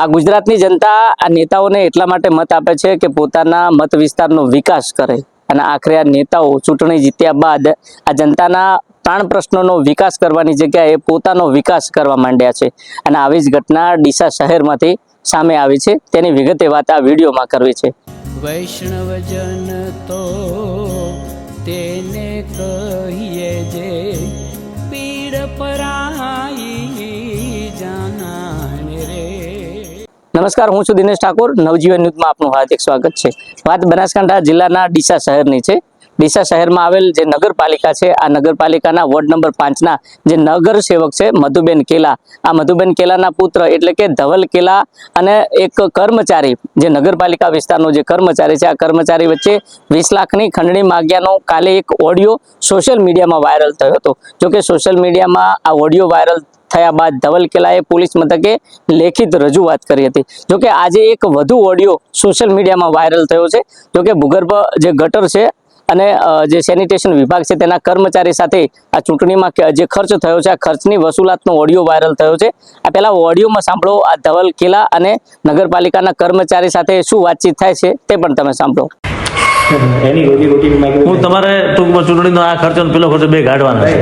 આ ગુજરાતની જનતા આ નેતાઓને એટલા માટે મત આપે છે કે પોતાના મત વિસ્તારનો વિકાસ કરે. અને આખરે આ નેતાઓ ચૂંટણી જીત્યા બાદ આ જનતાના પ્રાણ પ્રશ્નોનો વિકાસ કરવાની જગ્યાએ પોતાનો વિકાસ કરવા માંડ્યા છે. અને આવી જ ઘટના ડીસા શહેરમાંથી સામે આવી છે. તેની વિગતે વાત આ વિડીયોમાં કરવી છે. વૈષ્ણવજન તો તેને કહીએ જે પીડ પરાઈ નમસ્કાર, હું છું દિનેશ ઠાકોર. નવજીવન ન્યૂઝમાં આપનું હાર્દિક સ્વાગત છે. વાત બનાસકાંઠા જિલ્લાના ડીસા શહેરની છે. ડીસા શહેરમાં આવેલ જે નગરપાલિકા છે, આ નગરપાલિકાના વોર્ડ નંબર પાંચના જે નગર સેવક છે, મધુબેન કેલા. આ મધુબેન કેલાના પુત્ર એટલે કે ધવલ કેલા અને એક કર્મચારી, જે નગરપાલિકા વિસ્તારનો જે કર્મચારી છે, આ કર્મચારી વચ્ચે વીસ લાખની ખંડણી માગ્યાનો કાલે એક ઓડિયો સોશિયલ મીડિયામાં વાયરલ થયો હતો. જોકે સોશિયલ મીડિયામાં આ ઓડિયો વાયરલ થયા બાદ ધવલ કેલાએ પોલીસ મથકે લેખિત રજૂઆત કરી હતી. જોકે આજે એક વધુ ઓડિયો સોશિયલ મીડિયામાં વાયરલ થયો છે. જોકે ભૂગર્ભ જે ગટર છે અને જે સેનિટેશન વિભાગ છે તેના કર્મચારી સાથે આ ચૂંટણીમાં જે ખર્ચ થયો છે, આ ખર્ચની વસૂલાતનો ઓડિયો વાયરલ થયો છે. આ પહેલા ઓડિયોમાં સાંભળો, આ ધવલ કિલ્લા અને નગરપાલિકાના કર્મચારી સાથે શું વાતચીત થાય છે તે પણ તમે સાંભળો. એની રોજી રોટી હું તમારે ટૂંકમાં ચૂંટણીનો આ ખર્ચો પેલો ખર્ચો બે કાઢવાના છે.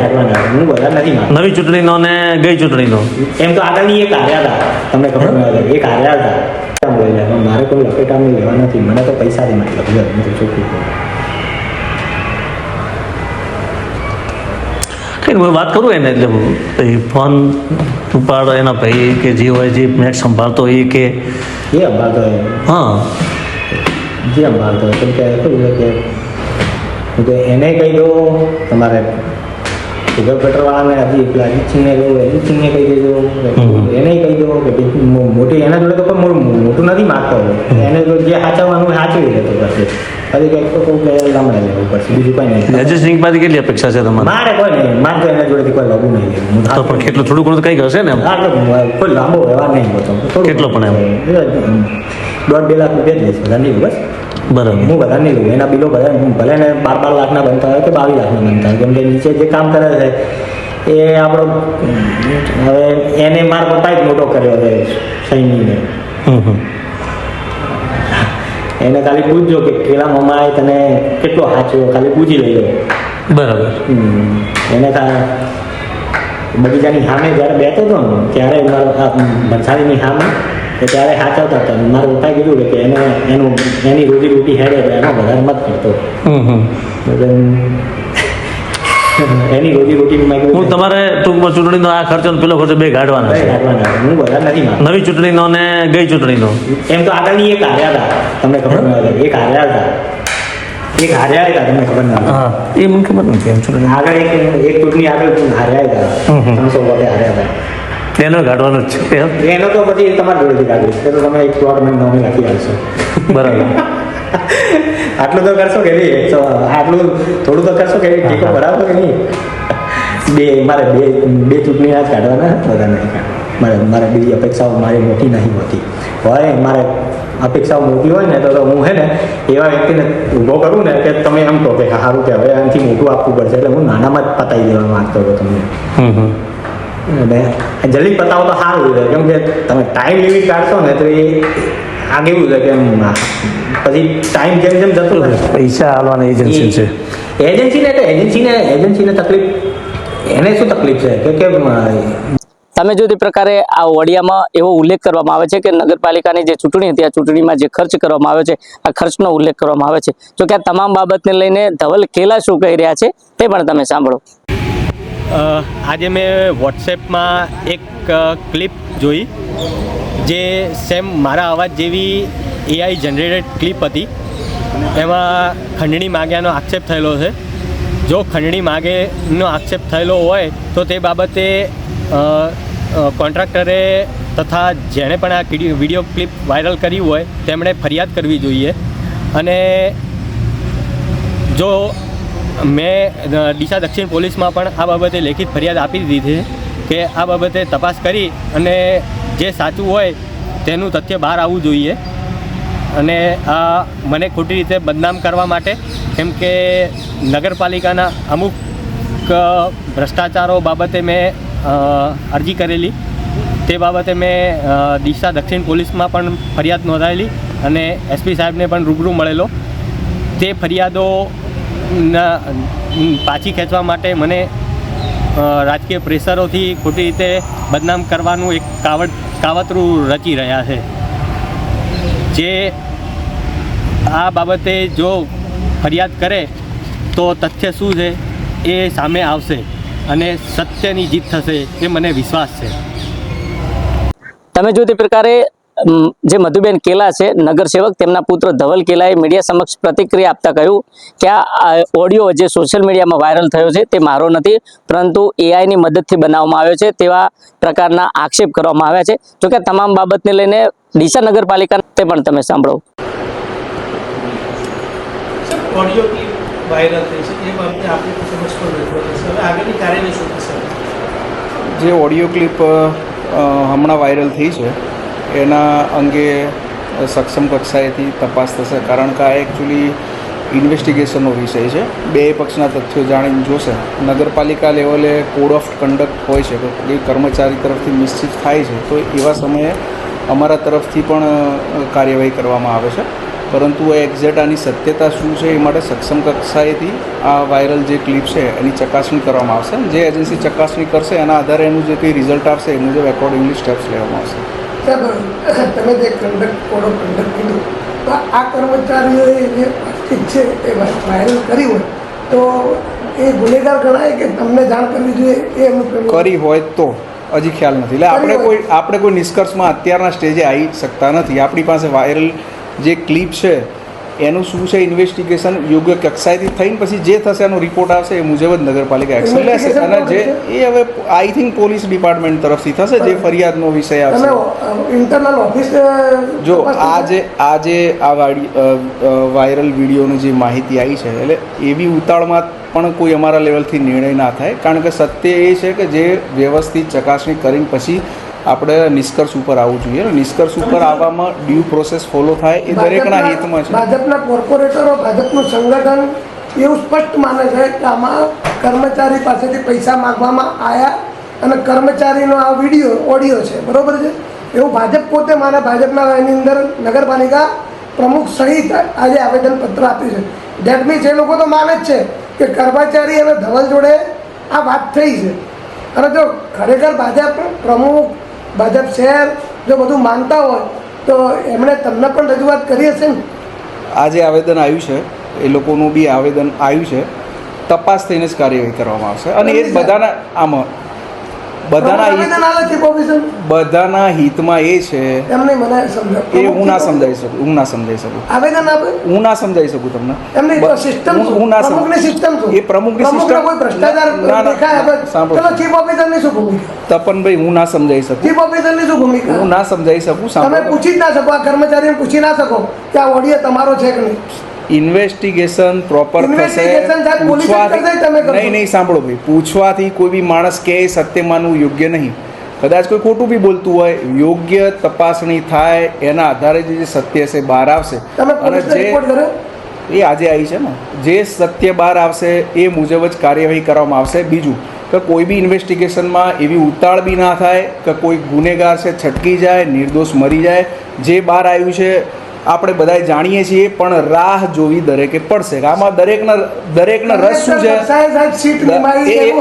હું બધા નથી નવી ચૂંટણીનો ને ગઈ ચૂંટણીનો. એમ તો આગળની એક હાર્યા હતા તમને ખબર ન એક હાર્યા હતા મારે કોઈ લપેટામાં લેવા નથી. મને તો પૈસાથી મતલબ છે હું તો ચોખ્ખું હું વાત કરું એને એટલે ભાઈ ફોન ઉપાડ એના ભાઈ કે જે હોય જે મેચ સંભાળતો હોય એ કે. એ સંભાળતો હા. જે અંબાતો હોય કેમ કે કેવું છે કે એને કહી દો તમારે સુગર પેટ્રોલવાળાને હજી પેલા અજીતસિંહને કહ્યું અજીતસિંહને કહી દેજો. એને કહી દો કે મોટી એના જોડે તો મો- મોટું નથી માગતો એને જો સાચવવાનું સાચવી લેતો પછી. હજી કંઈક તો લેવું પડશે. બીજું કંઈ નહીં. અજય સિંહ કેટલી અપેક્ષા છે તમારે? મારે કોઈ નહીં. મારે તો એના જોડેથી કોઈ લગું નહીં. તો પણ કેટલું થોડું ઘણું કંઈક હશે ને હા, તો કોઈ લાંબો વ્યવહાર નહીં હોતો કેટલો પણ એમ? દોઢ બે લાખ રૂપિયા જ લઈશ બસ. બરાબર. હું બધા નહીં લઉં એના બિલો બધા ભલે ને બાર બાર લાખના બનતા હોય કે બાવીસ લાખના બનતા હોય. કેમ કે નીચે જે કામ કરે છે એ આપણો હવે એને મારા પપ્પાએ જ મોટો કર્યો છે સૈનીને એને ખાલી પૂછજો કે પેલા મમ્માએ તને કેટલો સાચવ્યો ખાલી પૂછી લઈ લો બરાબર. એને બગીચાની સામે જ્યારે બેઠો હતો ને ત્યારે મારો આ સામે ત્યારે સાચવતા હતા. મારા પપ્પાએ કીધું કે એને એનું એની રોજી રોટી હેડે તો એનો વધારે મત કરતો એની રોજી રોટી હું તમારે ટૂંકમાં ચૂંટણીનો આ ખર્ચો પેલો ખર્ચો બે કાઢવાના છે. હું બધા નથી નવી ચૂંટણીનો ને ગઈ ચૂંટણીનો. એમ તો આગળની એક હાર્યા હતા. તમને ખબર ન હતી એક હાર્યા હતા. એક હાર્યા હતા તમને ખબર ના. હા. એ મને ખબર નથી એમ ચૂંટણી. આગળ એક એક ચૂંટણી આગળ હાર્યા હતા. ત્રણસો વોટે હાર્યા હતા. એનો કાઢવાનો જ છે એનો તો પછી તમારે જોડેથી કાઢીશ તો તમે એક પ્લોટ મને નોમી લખી આવશો બરાબર. આટલું તો કરશો કે નહીં? આટલું થોડું તો કરશો કે ટેકો ભરાવશો કે નહીં? બે મારે બે બે ચૂંટણી જ કાઢવાના બધા નહીં મારે મારે બીજી અપેક્ષાઓ મારી મોટી નહીં હોતી. હોય મારે અપેક્ષાઓ મોટી હોય ને તો તો હું હે ને એવા વ્યક્તિને ઊભો કરું ને કે તમે એમ કહો કે સારું કે હવે આનાથી મોટું આપવું પડશે. એટલે હું નાનામાં જ પતાવી દેવા માંગતો હતો તમને. અને જલ્દી પતાવો તો સારું છે કેમ કે તમે ટાઈમ લિમિટ કાઢશો ને તો એ આ કેવું છે કે પછી ટાઈમ જેમ જેમ જતો રહે પૈસા આવવાની એજન્સી છે એજન્સીને તો એજન્સીને એજન્સીને તકલીફ એને શું તકલીફ છે કે તમે જો તે પ્રકારે આ વડિયામાં એવો ઉલ્લેખ કરવામાં આવે છે કે નગરપાલિકાની જે ચૂંટણી હતી આ ચૂંટણીમાં જે ખર્ચ કરવામાં આવ્યો છે આ ખર્ચનો ઉલ્લેખ કરવામાં આવે છે. જો કે આ તમામ બાબતને લઈને ધવલ કેલા શું કહી રહ્યા છે તે પણ તમે સાંભળો. આજે મેં વોટ્સએપમાં એક ક્લિપ જોઈ જે સેમ મારા અવાજ જેવી એઆઈ જનરેટેડ ક્લિપ હતી. એમાં ખંડણી માગ્યાનો આક્ષેપ થયેલો છે. જો ખંડણી માગેનો આક્ષેપ થયેલો હોય તો તે બાબતે કોન્ટ્રાક્ટરે તથા જેણે પણ આ વીડિયો ક્લિપ વાયરલ કરી હોય તેમણે ફરિયાદ કરવી જોઈએ. અને જો મેં ડીસા દક્ષિણ પોલીસમાં પણ આ બાબતે લેખિત ફરિયાદ આપી દીધી છે કે આ બાબતે તપાસ કરી અને જે સાચું હોય તેનું તથ્ય બહાર આવવું જોઈએ. અને આ મને ખોટી રીતે બદનામ કરવા માટે, કેમ કે નગરપાલિકાના અમુક ભ્રષ્ટાચારો બાબતે મેં અરજી કરેલી. તે બાબતે મેં દિશા દક્ષિણ પોલીસમાં પણ ફરિયાદ નોંધાયેલી અને એસપી સાહેબને પણ રૂબરૂ મળેલો. તે ફરિયાદો પાછી ખેંચવા માટે મને રાજકીય પ્રેશરોથી ખોટી રીતે બદનામ કરવાનું એક કાવડ, કાવતરું રચી રહ્યા છે. જે આ બાબતે જો ફરિયાદ કરે, તો તથ્ય શું છે? એ સામે આવશે અને સત્યની જીત થશે, એ મને વિશ્વાસ છે. તમે જો તે પ્રકારે જે મધુબેન કેલા છે નગરસેવક તેમના પુત્ર ધવલ કેલાએ મીડિયા સમક્ષ પ્રતિક્રિયા આપતા કહ્યું કે આ ઓડિયો જે સોશિયલ મીડિયામાં વાયરલ થયો છે તે મારો નથી પરંતુ એઆઈની મદદથી બનાવવામાં આવ્યો છે તેવા પ્રકારના આક્ષેપ કરવામાં આવ્યા છે. જોકે તમામ બાબતને લઈને ડીસા નગરપાલિકા તે પણ તમે સાંભળો. ઓડિયો વાયરલ થઈ છે એ બાબતે આપણી સમજ પણ રજૂઆત હવે આગળની કાર્યવાહી શું થશે? જે ઓડિયો ક્લિપ હમણાં વાયરલ થઈ છે એના અંગે સક્ષમ કક્ષાએથી તપાસ થશે. કારણ કે આ એકચ્યુઅલી ઇન્વેસ્ટિગેશનનો વિષય છે. બે પક્ષના તથ્યો જાણીને જોશે. નગરપાલિકા લેવલે કોડ ઓફ કન્ડક્ટ હોય છે કે કોઈ કર્મચારી તરફથી નિશ્ચિત થાય છે, તો એવા સમયે અમારા તરફથી પણ કાર્યવાહી કરવામાં આવે છે. પરંતુ એ એક્ઝેક્ટ આની સત્યતા શું છે એ માટે સક્ષમ કક્ષાએથી આ વાયરલ જે ક્લિપ છે, એની ચકાસણી કરવામાં આવશે. જે એજન્સી ચકાસણી કરશે, એના આધારે એનું જે કંઈ રિઝલ્ટ આવશે એ મુજબ એકોર્ડિંગલી સ્ટેપ્સ લેવામાં આવશે. સાહેબ તમે જે કંડક્ટ કોડો કંડક્ટ કીધું. તો આ કર્મચારીઓએ જે વાતચીત છે એ વાયરલ કરી હોય. તો એ ગુનેગાર ગણાય કે તમને જાણ કરવી જોઈએ એ કરી હોય તો હજી ખ્યાલ નથી. એટલે આપણે કોઈ આપણે કોઈ નિષ્કર્ષમાં અત્યારના સ્ટેજે આવી શકતા નથી. આપણી પાસે વાયરલ જે ક્લિપ છે એનું શું છે ઇન્વેસ્ટિગેશન યોગ્ય કક્ષાએથી થઈને પછી જે થશે એનો રિપોર્ટ આવશે એ મુજબ જ નગરપાલિકા એક્શન લેશે. અને જે એ હવે આઈ થિંક પોલીસ ડિપાર્ટમેન્ટ તરફથી થશે જે ફરિયાદનો વિષય આવશે. ઇન્ટરનલ ઓફિસ જો આ જે આ જે અ, વાયરલ વિડીયોની જે માહિતી આવી છે એટલે એવી ઉતાળમાં પણ કોઈ અમારા લેવલથી નિર્ણય ના થાય. કારણ કે સત્ય એ છે કે જે વ્યવસ્થિત ચકાસણી કરીને પછી આપણે નિષ્કર્ષ ઉપર આવવું જોઈએ. નિષ્કર્ષ ઉપર આવવામાં ડ્યુ પ્રોસેસ ફોલો થાય એ દરેકના હિતમાં છે. ભાજપના કોર્પોરેટરો ભાજપનું સંગઠન એવું સ્પષ્ટ માને છે કે આમાં કર્મચારી પાસેથી પૈસા માગવામાં આવ્યા અને કર્મચારીનો આ વીડિયો ઓડિયો છે. બરોબર છે? એવું ભાજપ પોતે માને. ભાજપના એની અંદર નગરપાલિકા પ્રમુખ સહિત આજે આવેદનપત્ર આપ્યું છે. ડેટ મીન્સ એ લોકો તો માને જ છે કે કર્મચારી અને ધવલ જોડે આ વાત થઈ છે. અને જો ખરેખર ભાજપ પ્રમુખ ભાજપ શહેર જો બધું માનતા હોય તો એમણે તમને પણ રજૂઆત કરી હશે ને? આજે આવેદન આવ્યું છે એ લોકોનું બી આવેદન આવ્યું છે. તપાસ થઈને જ કાર્યવાહી કરવામાં આવશે. અને એ જ બધાના આમાં બધાના બધાના હિતમાં એ છે એમને મને સમજાવ. એ હું ના સમજાવી શકું હું ના સમજાવી શકું. આવેદન આપે? હું ના સમજાવી શકું તમને. એમને સિસ્ટમ હું- ના સમ- સિસ્ટમ એ પ્રમુખની સિસ્ટમ કોઈ ભ્રષ્ટાચાર. ચલો ચીફ ઓફિસરની શું ભૂમિકા? તપનભાઈ હું ના સમજાવી શકું. ચીફ ઓફિસરની શું ભૂમિકા? હું ના સમજાવી શકું તમે પૂછી જ ના શકો આ કર્મચારીને પૂછી ના શકો કે આ ઓડિયો તમારો છે કે નહીં? ઇન્વેસ્ટિગેશન પ્રોપર થશે. નહીં નહીં સાંભળો ભાઈ. પૂછવાથી કોઈ બી માણસ કે સત્ય માનવું યોગ્ય નહીં. કદાચ કોઈ ખોટું બી બોલતું હોય યોગ્ય તપાસણી થાય એના આધારે જે સત્ય છે બહાર આવશે. અને જે એ આજે આવી છે ને. જે સત્ય બહાર આવશે એ મુજબ જ કાર્યવાહી કરવામાં આવશે. બીજું કે કોઈ બી ઇન્વેસ્ટિગેશનમાં એવી ઉતાળ બી ના થાય કે કોઈ ગુનેગાર છે છટકી જાય નિર્દોષ મરી જાય. જે બહાર આવ્યું છે આપણે બધાય જાણીએ છીએ પણ રાહ જોવી દરેકે પડશે. આમાં દરેકના દરેકના રસ શું છે? એ-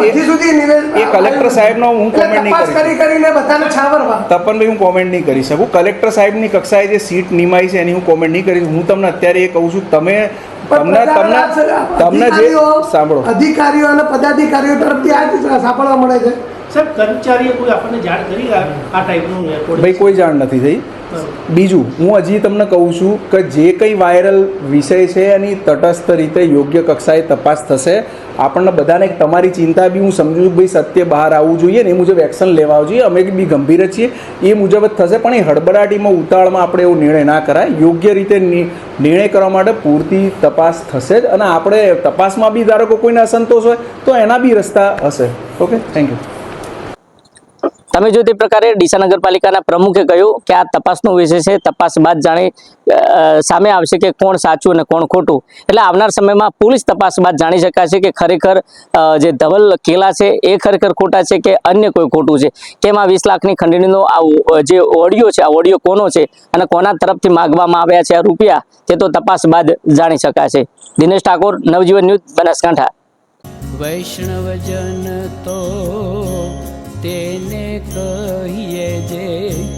કલેક્ટર સાહેબનો હું કોમેન્ટ નહીં કરી કરી કરીને બધાને છાવરવા. તપનભાઈ હું કોમેન્ટ નહીં કરી શકું. કલેક્ટર સાહેબની કક્ષાએ જે સીટ નિમાઈ છે એની હું કોમેન્ટ નહીં કરી હું તમને અત્યારે એ કહું છું તમે તમને તમને તમને જે સાંભળો. અધિકારીઓ અને પદાધિકારીઓ તરફથી આ સાંભળવા મળે છે. સાહેબ કર્મચારીએ કોઈ આપણને જાણ કરી આ ટાઈપનું ભાઈ કોઈ જાણ નથી થઈ. બીજું હું હજી તમને કહું છું કે જે કંઈ વાયરલ વિષય છે એની તટસ્થ રીતે યોગ્ય કક્ષાએ તપાસ થશે. આપણને બધાને તમારી ચિંતા બી હું સમજુ છું ભાઈ સત્ય બહાર આવવું જોઈએ ને એ મુજબ એક્શન લેવા જોઈએ. અમે બી ગંભીર જ છીએ. એ મુજબ જ થશે પણ એ હડબડાટીમાં ઉતાળમાં આપણે એવો નિર્ણય ના કરાય. યોગ્ય રીતે નિર્ણય કરવા માટે પૂરતી તપાસ થશે જ અને આપણે તપાસમાં બી ધારો કે કોઈને અસંતોષ હોય તો એના બી રસ્તા હશે. ઓકે? થેન્ક યુ તમે જો તે પ્રકારે ડીસા નગરપાલિકાના પ્રમુખે કહ્યું કે આ તપાસનો વિષય છે, તપાસ બાદ જાણે સામે આવશે કે કોણ સાચું અને કોણ ખોટું. એટલે આવનાર સમયમાં પોલીસ તપાસ બાદ જાણી શકાશે કે ખરેખર જે ધવલ કેલા છે એ ખરેખર ખોટા છે કે અન્ય કોઈ ખોટું છે. કેમ આ વીસ લાખની ખંડણીનો આ જે ઓડિયો છે, આ ઓડિયો કોનો છે અને કોના તરફથી માગવામાં આવ્યા છે આ રૂપિયા, તે તો તપાસ બાદ જાણી શકાશે. દિનેશ ઠાકોર, નવજીવન ન્યૂઝ બનાસકાંઠા. વૈષ્ણવજન તો તેને કહીએ જે